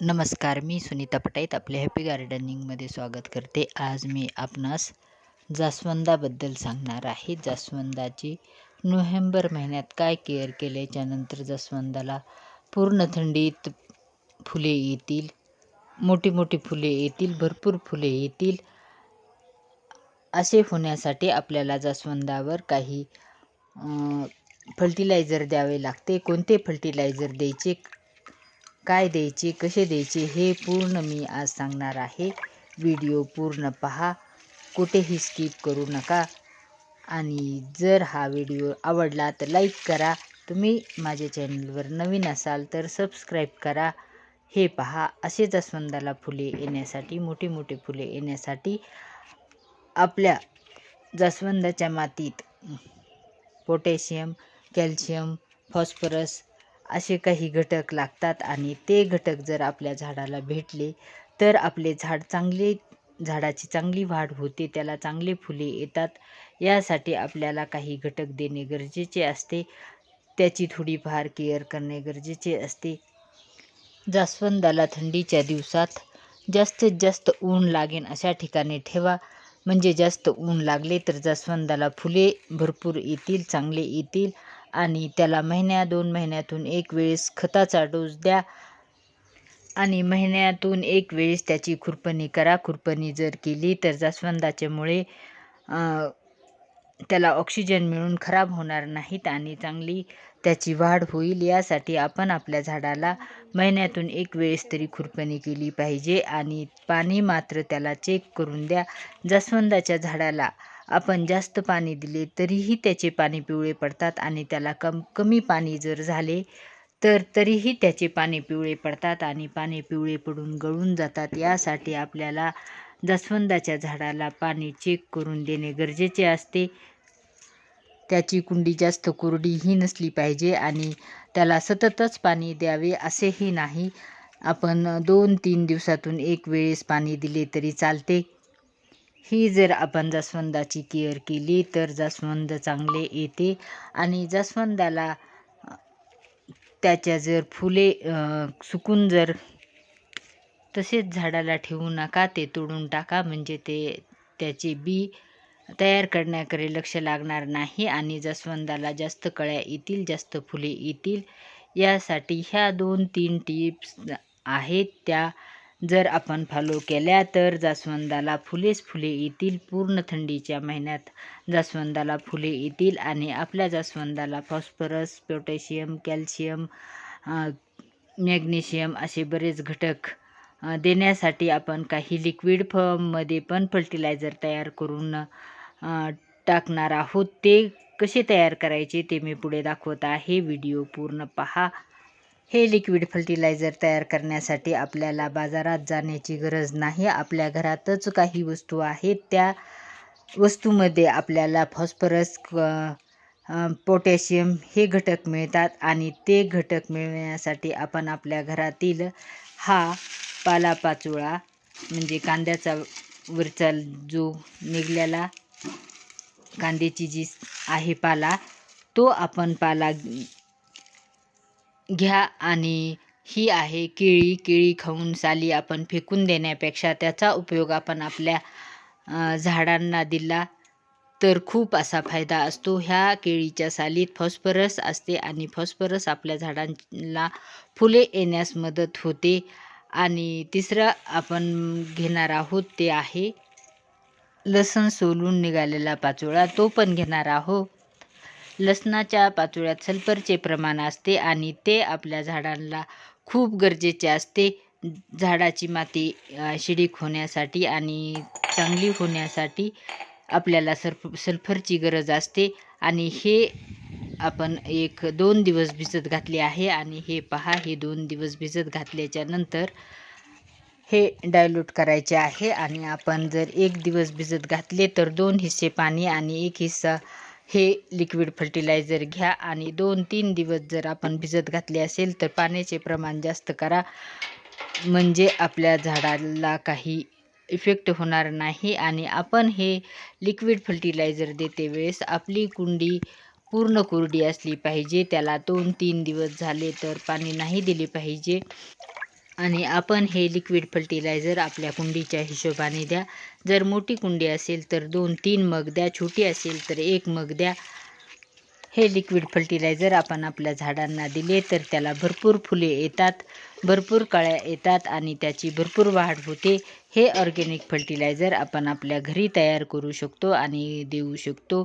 नमस्कार मी सुनीता पटाईत आपल्या हॅपी गार्डनिंगमध्ये स्वागत करते. आज मी आपणास जास्वंदाबद्दल सांगणार आहे. जास्वंदाची नोव्हेंबर महिन्यात काय केअर केल्याच्यानंतर जास्वंदाला पूर्ण थंडीत फुले येतील मोठी मोठी फुले येतील भरपूर फुले येतील. असे होण्यासाठी आपल्याला जास्वंदावर काही फर्टिलायझर द्यावे लागते. कोणते फर्टिलायझर द्यायचे? काय द्यायचे कसे द्यायचे हे पूर्ण मी आज सांगणार आहे. व्हिडिओ पूर्ण पहा. कुठेही स्किप करू नका. आणि जर हा व्हिडिओ आवडला तर लाईक करा. तुम्ही माझ्या चॅनलवर नवीन असाल तर सबस्क्राईब करा. हे पहा. असे जास्वंदाला फुले येण्यासाठी मोठे मोठी फुले येण्यासाठी आपल्या जास्वंदाच्या मातीत पोटॅशियम कॅल्शियम फॉस्फरस असे काही घटक लागतात आणि ते घटक जर आपल्या झाडाला भेटले तर आपले झाड चांगले झाडाची चांगली वाढ होते त्याला चांगले फुले येतात. यासाठी आपल्याला काही घटक देणे गरजेचे असते. त्याची थोडीफार केअर करणे गरजेचे असते. जास्वंदाला थंडीच्या दिवसात जास्तीत जास्त ऊन लागेल अशा ठिकाणी ठेवा. म्हणजे जास्त ऊन लागले तर जास्वंदाला फुले भरपूर येतील चांगले येतील. आणि त्याला महिन्या दोन महिन्यातून एक वेळेस खताचा डोस द्या. आणि महिन्यातून एक वेळेस त्याची खुरपणी करा. खुरपणी जर केली तर जास्वंदाच्यामुळे त्याला ऑक्सिजन मिळून खराब होणार नाहीत आणि चांगली त्याची वाढ होईल. यासाठी आपण आपल्या झाडाला महिन्यातून एक वेळेस तरी खुरपणी केली पाहिजे. आणि पाणी मात्र त्याला चेक करून द्या. जास्वंदाच्या झाडाला आपण जास्त पाणी दिले तरीही त्याचे पाणी पिवळे पडतात आणि त्याला कम कमी पाणी जर झाले तर तरीही त्याचे पाणी पिवळे पडतात आणि पाणी पिवळे पडून गळून जातात. यासाठी आपल्याला जास्वंदाच्या झाडाला पाणी चेक करून देणे गरजेचे असते. त्याची कुंडी जास्त कोरडीही नसली पाहिजे आणि त्याला सततच पाणी द्यावे असेही नाही. आपण दोन तीन दिवसातून एक वेळेस पाणी दिले तरी चालते. ही जर आपण जास्वंदाची केअर केली तर जास्वंद चांगले येते आणि जास्वंदाला त्याच्या जर फुले सुकून जर तसेच झाडाला ठेवू नका ते तोडून टाका. म्हणजे ते त्याचे बी तयार करण्याकडे लक्ष लागणार नाही आणि जास्वंदाला जास्त कळ्या येतील जास्त फुले येतील. यासाठी ह्या दोन तीन टिप्स आहेत. त्या जर आपण फॉलो केल्या तर जास्वंदाला फुलेच फुले येतील. पूर्ण थंडीच्या महिन्यात जास्वंदाला फुले येतील आणि आपल्या जास्वंदाला फॉस्फरस पोटॅशियम कॅल्शियम मॅग्नेशियम असे बरेच घटक देण्यासाठी आपण काही लिक्विड फॉर्ममध्ये पण फर्टिलायझर तयार करून टाकणार आहोत. ते कसे तयार करायचे ते मी पुढे दाखवत आहे. व्हिडिओ पूर्ण पहा. हे लिक्विड फर्टिलायझर तयार करण्यासाठी आपल्याला बाजारात जाण्याची गरज नाही. आपल्या घरातच काही वस्तू आहेत. त्या वस्तूमध्ये आपल्याला फॉस्फरस पोटॅशियम हे घटक मिळतात आणि ते घटक मिळवण्यासाठी आपण आपल्या घरातील हा पालापाचोळा म्हणजे कांद्याचा वरचा जो निघलेला कांद्याची जी आहे पाला तो आपण पाला घ्या आणि ही आहे केळी. केळी खाऊन साली आपण फेकून देण्यापेक्षा त्याचा उपयोग आपण आपल्या झाडांना दिला तर खूप असा फायदा असतो. ह्या केळीच्या सालीत फॉस्फरस असते आणि फॉस्फरस आपल्या झाडांना फुले येण्यास मदत होते. आणि तिसरं आपण घेणार आहोत ते आहे लसण सोलून निघालेला पाचोळा. तो पण घेणार आहोत. लसणाच्या पाचोळ्यात सल्फरचे प्रमाण असते आणि ते आपल्या झाडांना खूप गरजेचे असते. झाडाची माती शिडीक होण्यासाठी आणि चांगली होण्यासाठी आपल्याला सल्फ सल्फरची गरज असते. आणि हे आपण एक दोन दिवस भिजत घातले आहे आणि हे पहा हे दोन दिवस भिजत घातल्याच्या नंतर हे डायल्यूट करायचे आहे. आणि आपण जर एक दिवस भिजत घातले तर दोन हिस्से पाणी आणि एक हिस्सा हे लिक्विड फर्टिलायझर घ्या आणि दोन तीन दिवस जर आपण भिजत घातले असेल तर पाण्याचे प्रमाण जास्त करा. म्हणजे आपल्या झाडाला काही इफेक्ट होणार नाही आणि आपण हे लिक्विड फर्टिलायझर देते वेळेस आपली कुंडी पूर्ण कोरडी असली पाहिजे. त्याला दोन तीन दिवस झाले तर पाणी नाही दिले पाहिजे. आणि आपण हे लिक्विड फर्टिलायझर आपल्या कुंडीच्या हिशोबाने द्या. जर मोठी कुंडी असेल तर दोन तीन मग द्या. छोटी असेल तर एक मग द्या. हे लिक्विड फर्टिलायझर आपण आपल्या झाडांना दिले तर त्याला भरपूर फुले येतात भरपूर कळ्या येतात आणि त्याची भरपूर वाढ होते. हे ऑर्गेनिक फर्टिलायझर आपण आपल्या घरी तयार करू शकतो आणि देऊ शकतो.